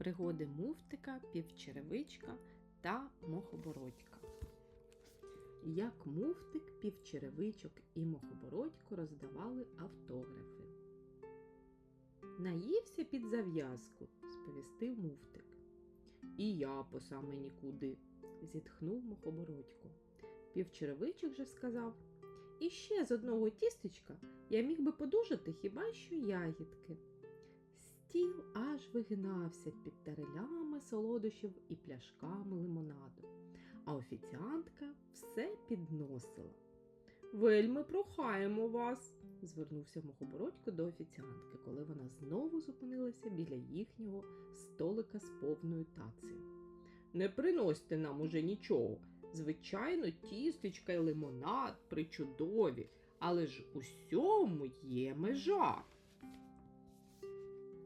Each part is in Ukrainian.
Пригоди муфтика, півчеревичка та мохобородька. Як муфтик, півчеревичок і мохобородько роздавали автографи. Наївся під зав'язку, сповістив муфтик. І я по саме нікуди, зітхнув мохобородько. Півчеревичок же сказав. І ще з одного тістечка я міг би подужати хіба що ягідки. Стіл аж вигинався під тарелями солодощів і пляшками лимонаду, а офіціантка все підносила. Вельми прохаємо вас, звернувся Мохобородько до офіціантки, коли вона знову зупинилася біля їхнього столика з повною тацею. Не приносьте нам уже нічого. Звичайно, тістечка й лимонад причудові, але ж усьому є межа.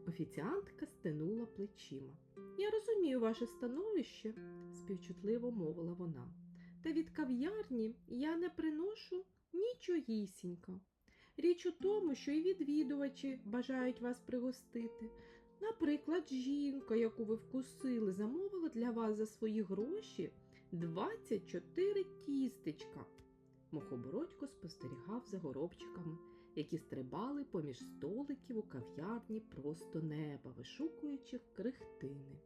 Офіціантка стенула плечима. Я розумію ваше становище, співчутливо мовила вона. Та від кав'ярні я не приношу нічогісінько. Річ у тому, що і відвідувачі бажають вас пригостити. Наприклад, жінка, яку ви вкусили, замовила для вас за свої гроші 24 тістечка. Мохобородько спостерігав за горобчиками, які стрибали поміж столиків у кав'ярні просто неба, вишукуючи крихтини.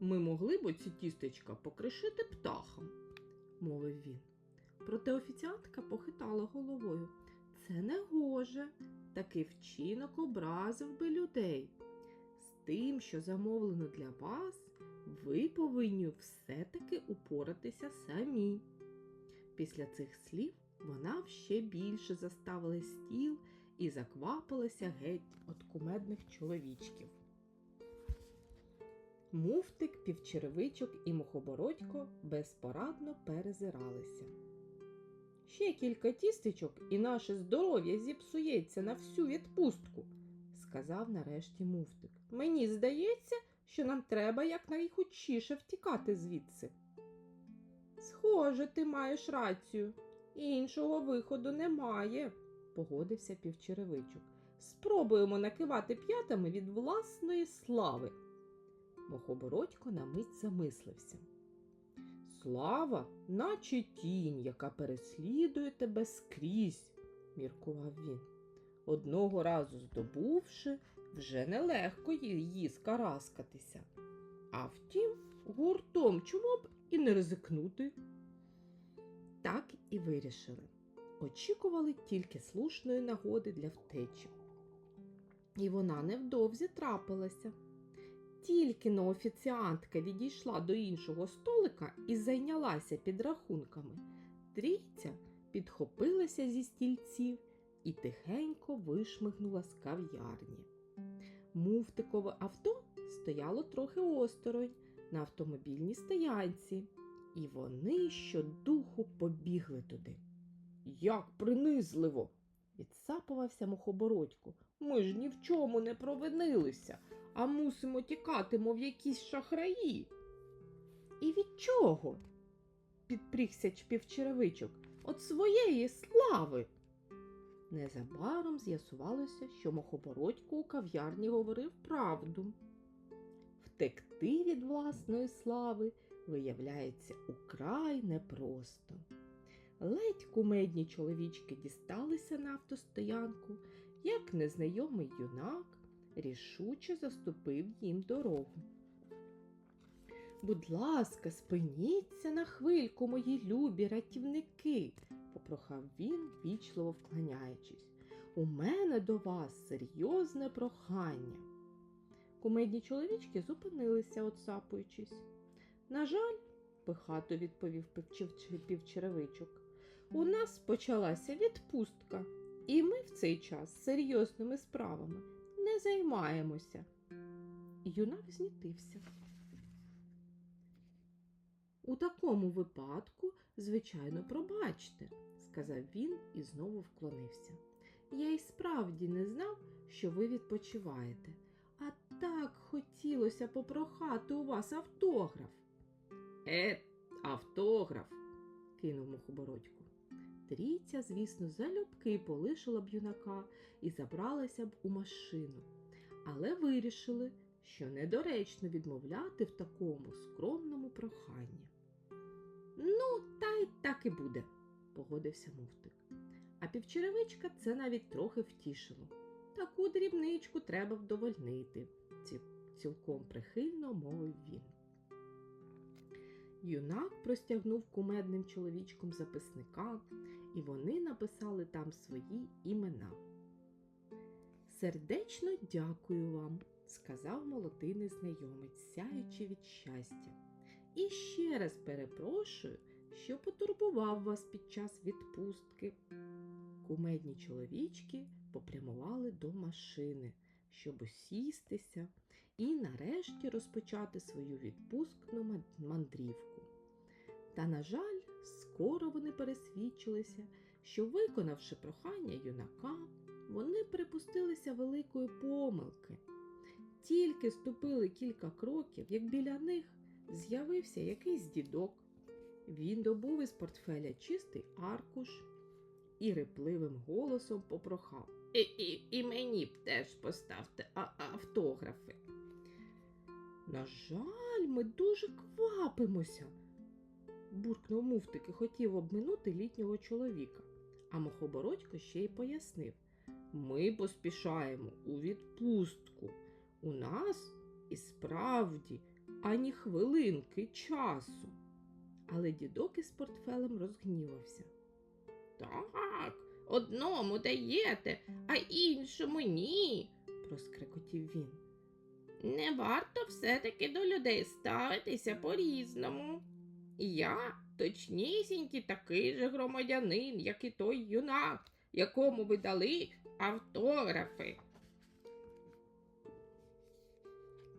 Ми могли б оці тістечка покришити птахам, мовив він. Проте офіціантка похитала головою. Це не гоже, такий вчинок образив би людей. З тим, що замовлено для вас, ви повинні все-таки упоратися самі. Після цих слів вона ще більше заставила стіл і заквапилася геть від кумедних чоловічків. Муфтик, півчеревичок і мухобородько безпорадно перезиралися. Ще кілька тістечок, і наше здоров'я зіпсується на всю відпустку, сказав нарешті муфтик. Мені здається, що нам треба якнайхучіше втікати звідси. Схоже, ти маєш рацію. Іншого виходу немає, погодився півчеревичок. Спробуємо накивати п'ятами від власної слави. Мохобородько на мить замислився. Слава, наче тінь, яка переслідує тебе скрізь, міркував він. Одного разу здобувши, вже нелегко її скараскатися. А втім, гуртом чому б і не ризикнути. Так і вирішили. Очікували тільки слушної нагоди для втечі. І вона невдовзі трапилася. Тільки но офіціантка відійшла до іншого столика і зайнялася підрахунками. Трійця підхопилася зі стільців і тихенько вишмигнула з кав'ярні. Муфтикове авто стояло трохи осторонь на автомобільній стоянці, і вони щодуху побігли туди. Як принизливо! відсапувався мухобородько. Ми ж ні в чому не провинилися, а мусимо тікати, мов якісь шахраї. І від чого? підпрігся півчеревичок. От своєї слави. Незабаром з'ясувалося, що мохобородько у кав'ярні говорив правду. Втекти від власної слави виявляється украй непросто. Ледь кумедні чоловічки дісталися на автостоянку, як незнайомий юнак рішуче заступив їм дорогу. Будь ласка, спиніться на хвильку, мої любі рятівники, попрохав він, вічливо вклоняючись. У мене до вас серйозне прохання. Кумедні чоловічки зупинилися, отсапуючись. На жаль, пихато відповів півчеревичок, у нас почалася відпустка, і ми в цей час серйозними справами не займаємося. Юнак знітився. У такому випадку, звичайно, пробачте, сказав він і знову вклонився. Я й справді не знав, що ви відпочиваєте, а так хотілося попрохати у вас автограф. Е, автограф, кинув мухобородько. Трійця, звісно, залюбки полишила б юнака і забралася б у машину. але вирішили, що недоречно відмовляти в такому скромному проханні. Ну, та й так і буде, погодився муфтик. А півчеревичка це навіть трохи втішило. Таку дрібничку треба вдовольнити, цілком прихильно мовив він. Юнак простягнув кумедним чоловічком записника, і вони написали там свої імена. Сердечно дякую вам, сказав молодий незнайомець, сяючи від щастя. І ще раз перепрошую, що потурбував вас під час відпустки. Кумедні чоловічки попрямували до машини, щоб усістися і нарешті розпочати свою відпускну ман- мандрівку. Та, на жаль, скоро вони пересвідчилися, що, виконавши прохання юнака, вони припустилися великої помилки. Тільки ступили кілька кроків, як біля них з'явився якийсь дідок. Він добув із портфеля чистий аркуш і репливим голосом попрохав. І, і, і мені б теж поставте а- автографи. На жаль, ми дуже квапимося, буркнув муфтик і хотів обминути літнього чоловіка. А мохобородько ще й пояснив. Ми поспішаємо у відпустку. У нас і справді ані хвилинки часу. Але дідок із портфелем розгнівався. Так, одному даєте, а іншому ні, проскрикотів він. Не варто все-таки до людей ставитися Я точнісінький такий же громадянин, як і той юнак, якому ви дали автографи.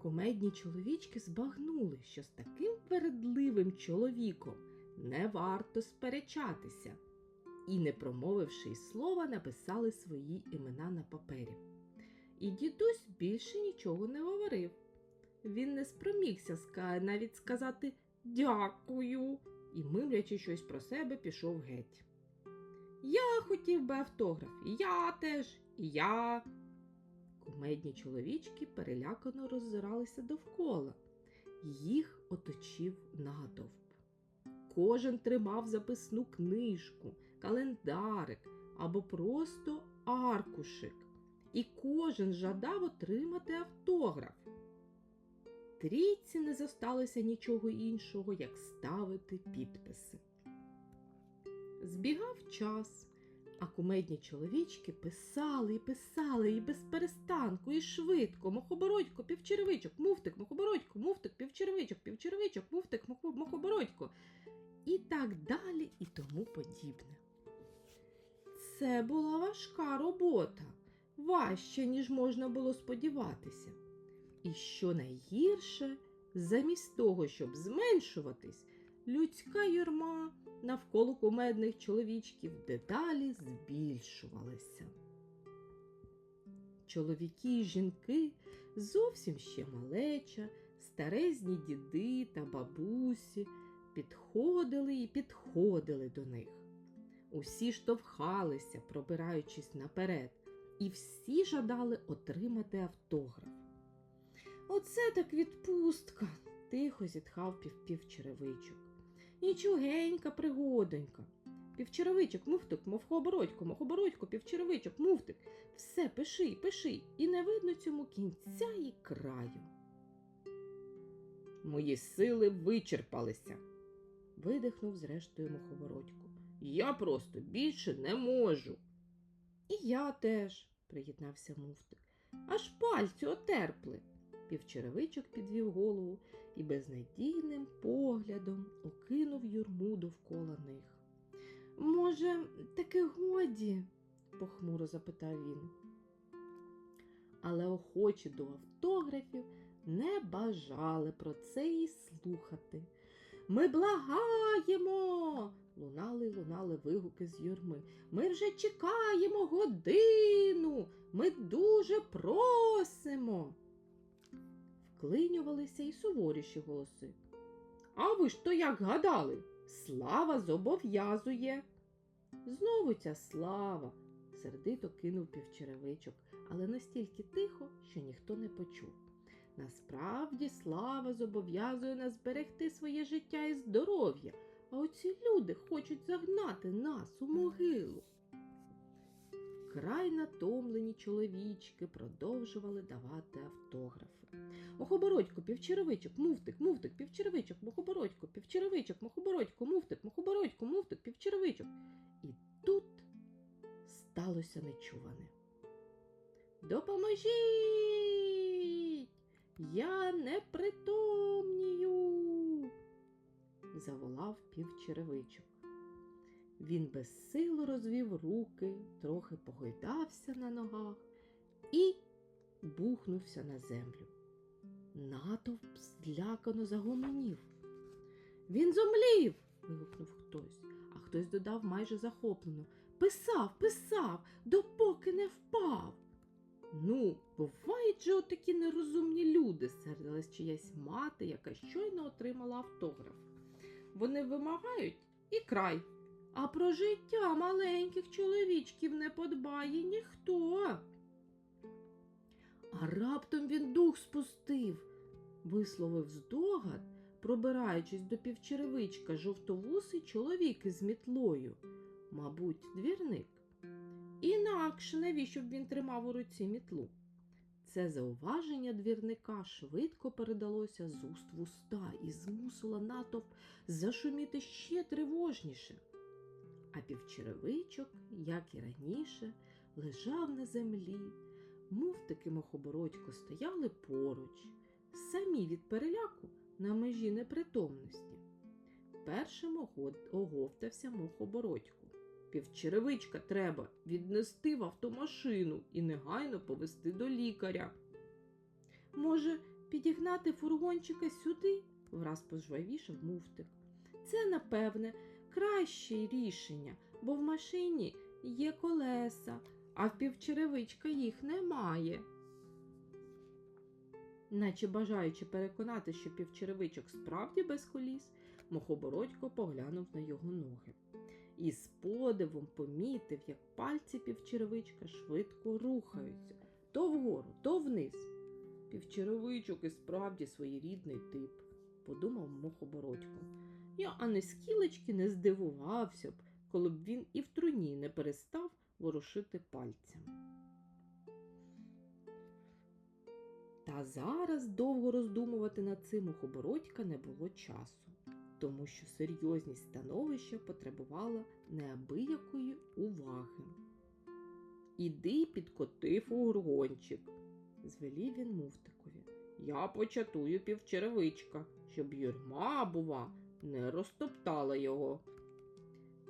Кумедні чоловічки збагнули, що з таким вередливим чоловіком не варто сперечатися, і, не промовивши й слова, написали свої імена на папері. І дідусь більше нічого не говорив. Він не спромігся навіть сказати дякую і, мимлячи щось про себе, пішов геть. Я хотів би автограф, і я теж, і я. Кумедні чоловічки перелякано роззиралися довкола. Їх оточив натовп. Кожен тримав записну книжку, календарик або просто аркушик, і кожен жадав отримати автограф. Трійці не зосталося нічого іншого, як ставити підписи. Збігав час, а кумедні чоловічки писали і писали і без перестанку, і швидко, мохобородько, півчеревичок, муфтик, мохобородько, муфтик, півчеревичок, півчеревичок, муфтик, мохобородько. І так далі, і тому подібне. Це була важка робота, важче, ніж можна було сподіватися. І що найгірше, замість того, щоб зменшуватись, людська юрма навколо кумедних чоловічків дедалі збільшувалася. Чоловіки і жінки зовсім ще малеча, старезні діди та бабусі підходили і підходили до них. Усі штовхалися, пробираючись наперед, і всі жадали отримати автограф. Оце так відпустка, тихо зітхав півпівчеревичок. Нічогенька пригодонька. Півчеревичок, муфтик, мовхобородько, мохобородько, півчеревичок, муфтик. Все, пиши, пиши, і не видно цьому кінця і краю. Мої сили вичерпалися, видихнув зрештою мохобородько. Я просто більше не можу. І я теж, приєднався муфтик. Аж пальці отерпли. Півчеревичок підвів голову і безнадійним поглядом окинув юрму довкола них. Може, таки годі? похмуро запитав він. Але охочі до автографів не бажали про це і слухати. Ми благаємо. Лунали й лунали вигуки з юрми. Ми вже чекаємо годину. Ми дуже просимо. Вклинювалися й суворіші голоси. А ви ж то як гадали? Слава зобов'язує. Знову ця слава, сердито кинув півчеревичок, але настільки тихо, що ніхто не почув. Насправді слава зобов'язує нас зберегти своє життя і здоров'я, а оці люди хочуть загнати нас у могилу. Край натомлені чоловічки продовжували давати автографи. Мухобородько, півчеревичок, муфтик, муфтик, півчеревичок, мухобородько, півчеревичок, мухобородько, муфтик, мухобородько, муфтик, півчеревичок. І тут сталося нечуване. Допоможіть! Я не притомнію, заволав півчеревичок. Він безсило розвів руки, трохи погойдався на ногах і бухнувся на землю. Натовп злякано загомонів. Він зомлів. вигукнув хтось, а хтось додав майже захоплено. Писав, писав, допоки не впав. Ну, бувають же отакі нерозумні люди, сердилась чиясь мати, яка щойно отримала автограф. Вони вимагають і край. А про життя маленьких чоловічків не подбає ніхто. А раптом він дух спустив, висловив здогад, пробираючись до півчеревичка жовтовусий чоловік із мітлою, мабуть, двірник. Інакше навіщо б він тримав у руці мітлу? Це зауваження двірника швидко передалося з уст в уста і змусило натовп зашуміти ще тривожніше. А півчеревичок, як і раніше, лежав на землі, муфтики мохобородько стояли поруч, самі від переляку на межі непритомності. Першим ого- оговтався мохобородько. Півчеревичка треба віднести в автомашину і негайно повести до лікаря. Може, підігнати фургончика сюди? враз пожвавішав муфтик. Це, напевне, краще рішення, бо в машині є колеса, а в півчеревичка їх немає. Наче бажаючи переконати, що півчеревичок справді без коліс, мохобородько поглянув на його ноги і з подивом помітив, як пальці півчеревичка швидко рухаються то вгору, то вниз. Півчеревичок і справді своєрідний тип, подумав мохобородько. Я а не скілечки не здивувався б, коли б він і в труні не перестав ворушити пальцем. Та зараз довго роздумувати над цим у Хобородька не було часу, тому що серйозність становища потребувала неабиякої уваги. Іди підкоти фургончик, звелів він муфтикові. Я початую півчеревичка, щоб юрма, бува, не розтоптала його.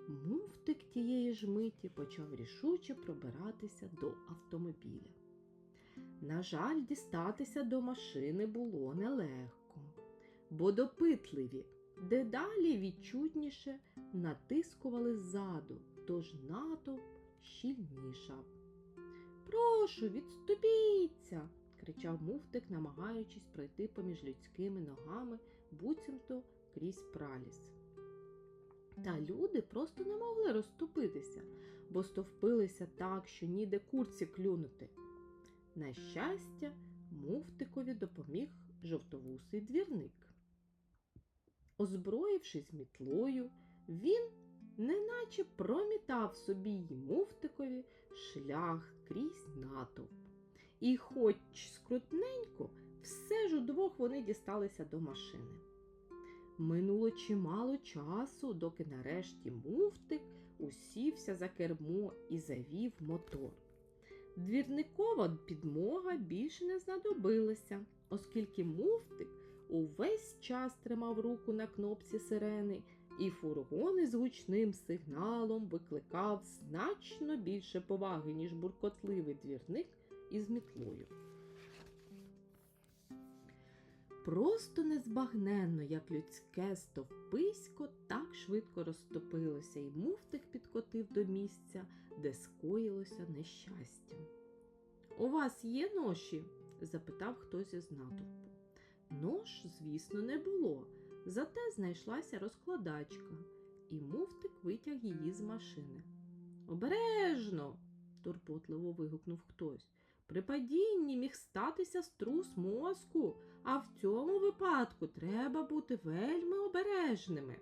Муфтик тієї ж миті почав рішуче пробиратися до автомобіля. На жаль, дістатися до машини було нелегко, бо допитливі дедалі відчутніше натискували ззаду, тож натовп щільнішав. Прошу, відступіться, кричав муфтик, намагаючись пройти поміж людськими ногами, буцімто крізь праліс. Та люди просто не могли розступитися, бо стовпилися так, що ніде курці клюнути. На щастя, муфтикові допоміг жовтовусий двірник. Озброївшись мітлою, він неначе промітав собі й муфтикові шлях крізь натовп. І, хоч скрутненько, все ж удвох вони дісталися до машини. Минуло чимало часу, доки нарешті муфтик усівся за кермо і завів мотор. Двірникова підмога більше не знадобилася, оскільки муфтик увесь час тримав руку на кнопці сирени, і фургон із гучним сигналом викликав значно більше поваги, ніж буркотливий двірник із мітлою. Просто незбагненно, як людське стовписько, так швидко розтопилося, і муфтик підкотив до місця, де скоїлося нещастя. У вас є ноші? запитав хтось із натовпу. Нож, звісно, не було, зате знайшлася розкладачка, і муфтик витяг її з машини. Обережно, турботливо вигукнув хтось. При падінні міг статися струс мозку, а в цьому випадку треба бути вельми обережними.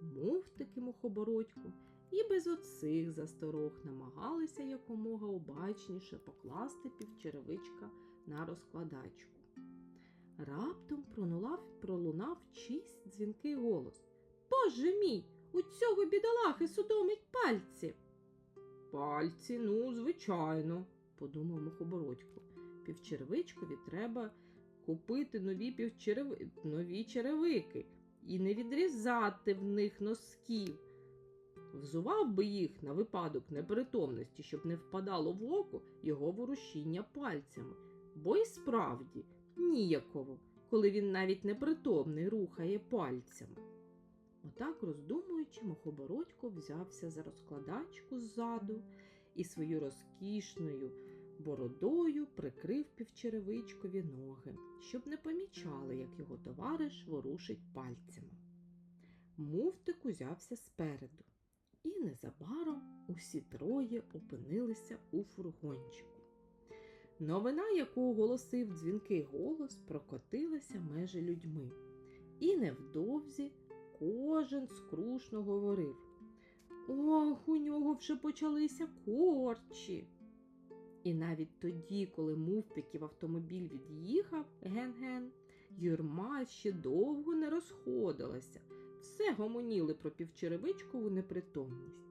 Муфтики мухобородьку і без оцих засторог намагалися якомога обачніше покласти півчеревичка на розкладачку. Раптом пролунав, пролунав чийсь дзвінкий голос. Боже мій, у цього бідолахи судомить пальці. Пальці, ну, звичайно, подумав мухобородько. Півчеревичкові треба купити нові, півчереви... нові черевики і не відрізати в них носків. Взував би їх на випадок непритомності, щоб не впадало в око його ворушіння пальцями, бо й справді ніяково, коли він навіть непритомний рухає пальцями. Отак, роздумуючи, мухобородько взявся за розкладачку ззаду і свою розкішною бородою прикрив півчеревичкові ноги, щоб не помічали, як його товариш ворушить пальцями. Муфтик узявся спереду, і незабаром усі троє опинилися у фургончику. Новина, яку оголосив дзвінкий голос, прокотилася межі людьми, і невдовзі кожен скрушно говорив Ох, у нього вже почалися корчі. І навіть тоді, коли муфтиків автомобіль від'їхав ген-ген, юрма ще довго не розходилася, все гомоніли про півчеревичкову непритомність.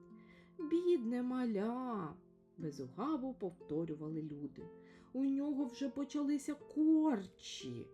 Бідне маля, безугаво повторювали люди. У нього вже почалися корчі.